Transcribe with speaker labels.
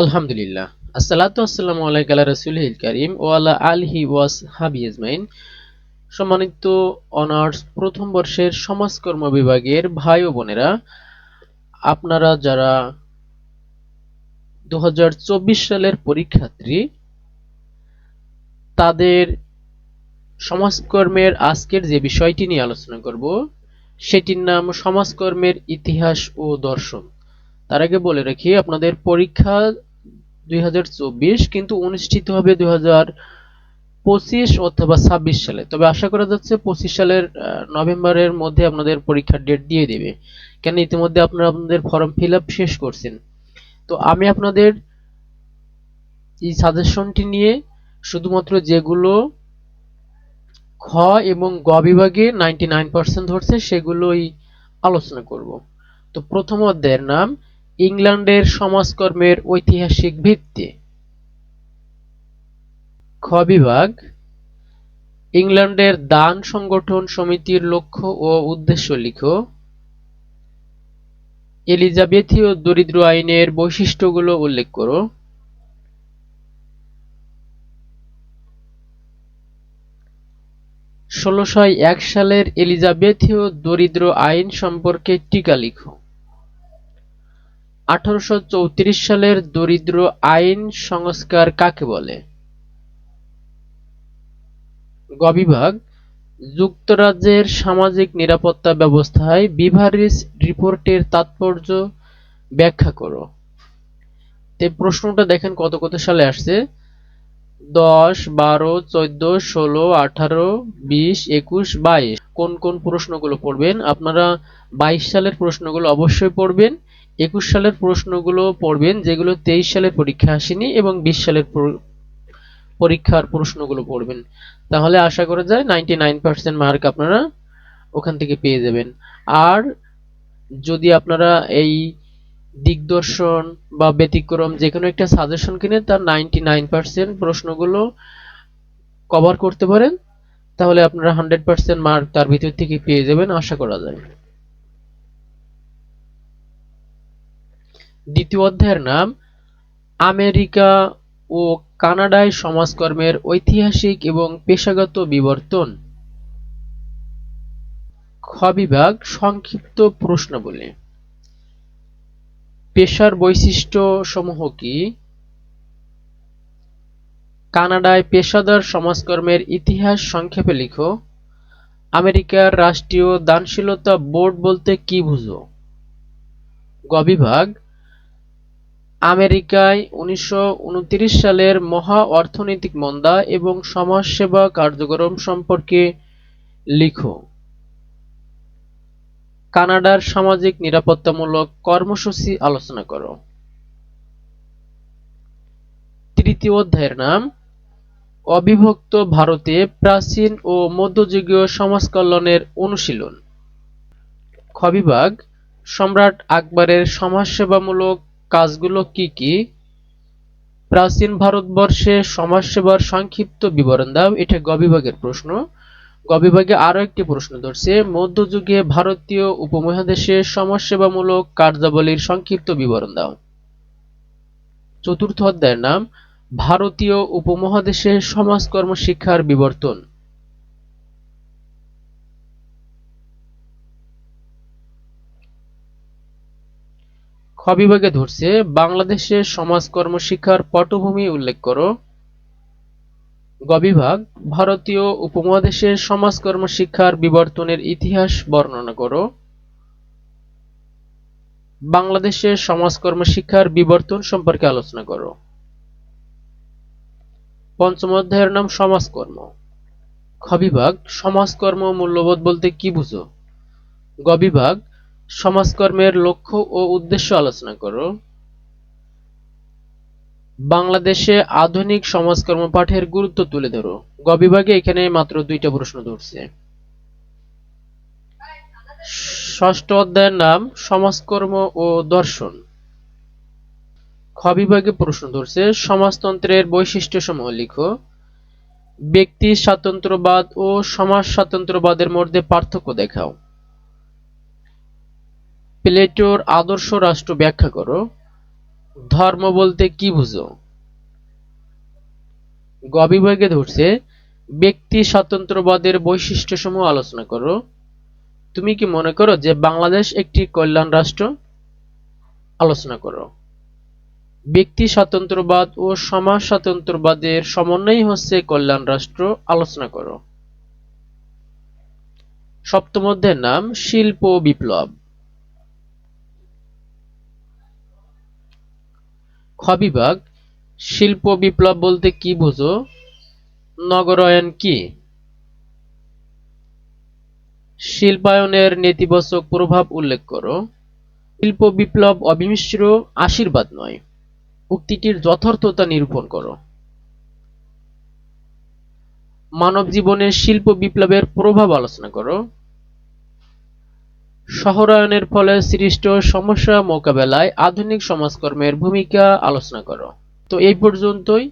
Speaker 1: আলহামদুলিল্লাহ। আসসালাতু আসসালামু আলাইকা আলা রাসূলিল কারীম ওয়া আলা আলিহি ওয়াস হাবি সম্মানিত অনার্স প্রথম বর্ষের সমাজকর্ম বিভাগের ভাই ও বোনেরা, আপনারা যারা দু হাজার চব্বিশ সালের পরীক্ষার্থী, তাদের সমাজকর্মের আজকের যে বিষয়টি নিয়ে আলোচনা করব, সেটির নাম সমাজকর্মের ইতিহাস ও দর্শন। তার আগে বলে রাখি, আপনাদের পরীক্ষা দুই হাজার চব্বিশ কিন্তু অনুষ্ঠিত হবে দুই অথবা ছাব্বিশ সালে। তবে আশা করা যাচ্ছে পঁচিশ সালের নভেম্বরের মধ্যে আপনাদের পরীক্ষার ডেট দিয়ে দেবে। কেন ইতিমধ্যে আপনারা আপনাদের ফর্ম ফিল শেষ করছেন। তো আমি আপনাদের এই সাজেশনটি নিয়ে শুধুমাত্র যেগুলো খ এবং গ বিভাগে নাইনটি নাইন পার্সেন্ট ধরছে, সেগুলোই আলোচনা করব। তো প্রথম অধ্যায়ের নাম ইংল্যান্ডের সমাজকর্মের ঐতিহাসিক ভিত্তি। খ বিভাগ, ইংল্যান্ডের দান সংগঠন সমিতির লক্ষ্য ও উদ্দেশ্য লিখো। এলিজাবেথীয় দরিদ্র আইনের বৈশিষ্ট্যগুলো উল্লেখ করো। ষোলশো এক সালের এলিজাবেথীয় দরিদ্র আইন সম্পর্কে টিকা লিখো। আঠারোশো চৌত্রিশ সালের দরিদ্র আইন সংস্কার কাকে বলে? গ বিভাগ, যুক্তরাজ্যের সামাজিক নিরাপত্তা ব্যবস্থায় বিভারিস রিপোর্টের তাৎপর্য ব্যাখ্যা করো। তে প্রশ্নটা দেখেন কত কত সালে আসছে? দশ, বারো, চোদ্দ, ষোলো, আঠারো, বিশ, একুশ, বাইশ। কোন কোন প্রশ্নগুলো পড়বেন? আপনারা বাইশ সালের প্রশ্নগুলো অবশ্যই পড়বেন। একুশ সালের প্রশ্নগুলো পড়বেন, যেগুলো তেইশ সালের পরীক্ষা আসেনি এবং বিশ সালের পরীক্ষার প্রশ্নগুলো পড়বেন। তাহলে আশা করা যায় নাইনটি নাইন মার্ক আপনারা ওখান থেকে পেয়ে যাবেন। আর যদি আপনারা এই দিগদর্শন বা ব্যতিক্রম যে কোনো একটা সাজেশন কিনে তার নাইনটি নাইন পার্সেন্ট প্রশ্নগুলো কভার করতে পারেন, তাহলে আপনারা হান্ড্রেড পার্সেন্ট মার্ক তার ভিতর থেকে পেয়ে যাবেন, আশা করা যায়। দ্বিতীয় অধ্যায়ের নাম, আমেরিকা ও কানাডায় সমাজকর্মের ঐতিহাসিক এবং পেশাগত বিবর্তন। খ বিভাগ, সংক্ষিপ্ত প্রশ্নাবলী পেশার বৈশিষ্ট্য সমূহ কি? কানাডায় পেশাদার সমাজকর্মের ইতিহাস সংক্ষেপে লিখো। আমেরিকার রাষ্ট্রীয় দানশীলতা বোর্ড বলতে কি বুঝো? গ বিভাগ আমেরিকায় উনিশশো উনত্রিশ সালের মহা অর্থনৈতিক মন্দা এবং সমাজসেবা কার্যক্রম সম্পর্কে লিখো। কানাডার সামাজিক নিরাপত্তামূলক কর্মসূচি আলোচনা করো। তৃতীয় অধ্যায়ের নাম, অবিভক্ত ভারতে প্রাচীন ও মধ্যযুগীয় সমাজ কল্যাণের অনুশীলন। খ বিভাগ, সম্রাট আকবরের সমাজসেবামূলক কাজগুলো কি কি? প্রাচীন ভারতবর্ষে সমাজসেবার সংক্ষিপ্ত বিবরণ দাও, এটা গ বিভাগের প্রশ্ন। গ বিভাগে আরও একটি প্রশ্ন ধরছে, মধ্যযুগে ভারতীয় উপমহাদেশে সমাজসেবামূলক কার্যাবলীর সংক্ষিপ্ত বিবরণ দাও। চতুর্থ অধ্যায়ের নাম, ভারতীয় উপমহাদেশে সমাজকর্ম শিক্ষার বিবর্তন। খ বিভাগে ধরছে, বাংলাদেশে সমাজকর্ম শিক্ষার পটভূমি উল্লেখ করো। গ বিভাগ ভারতীয় উপমহাদেশের সমাজকর্ম শিক্ষার বিবর্তনের ইতিহাস বর্ণনা করো। বাংলাদেশের সমাজকর্ম শিক্ষার বিবর্তন সম্পর্কে আলোচনা করো। পঞ্চম অধ্যায়ের নাম সমাজকর্ম। খ বিভাগ সমাজকর্ম মূল্যবোধ বলতে কি বুঝো? গ বিভাগ সমাজকর্মের লক্ষ্য ও উদ্দেশ্য আলোচনা করো। বাংলাদেশে আধুনিক সমাজকর্ম পাঠের গুরুত্ব তুলে ধরো। গ বিভাগে এখানে মাত্র দুইটা প্রশ্ন ধরছে। ষষ্ঠ অধ্যায়ের নাম, সমাজকর্ম ও দর্শন। খ বিভাগে প্রশ্ন ধরছে, সমাজতন্ত্রের বৈশিষ্ট্য সমূহ লিখো। ব্যক্তি স্বাতন্ত্রবাদ ও সমাজ স্বাতন্ত্রবাদের মধ্যে পার্থক্য দেখাও। প্লেটোর আদর্শ রাষ্ট্র ব্যাখ্যা করো। ধর্ম বলতে কি বুঝো? গ বিভাগে ধরছে, ব্যক্তি স্বাতন্ত্র্যবাদের বৈশিষ্ট্যসমূহ আলোচনা করো। তুমি কি মনে করো যে বাংলাদেশ একটি কল্যাণ রাষ্ট্র? আলোচনা করো। ব্যক্তি স্বাতন্ত্র্যবাদ ও সমাজ স্বাতন্ত্র্যবাদের সমন্বয় হচ্ছে কল্যাণ রাষ্ট্র, আলোচনা করো। সপ্তম অধ্যায়ের নাম, শিল্প বিপ্লব। খ বিভাগ, শিল্প বিপ্লব বলতে কি বুঝো? নগরায়ন কি? শিল্পায়নের নেতিবাচক প্রভাব উল্লেখ করো। শিল্প বিপ্লব অবিমিশ্র, আশীর্বাদ নয়। উক্তিটির যথার্থতা নিরূপণ করো। মানব জীবনে শিল্প বিপ্লবের প্রভাব আলোচনা করো। শহরায়নের ফলে সৃষ্ট সমস্যা মোকাবেলায় আধুনিক সমাজকর্মের ভূমিকা আলোচনা করো। তো এই পর্যন্তই।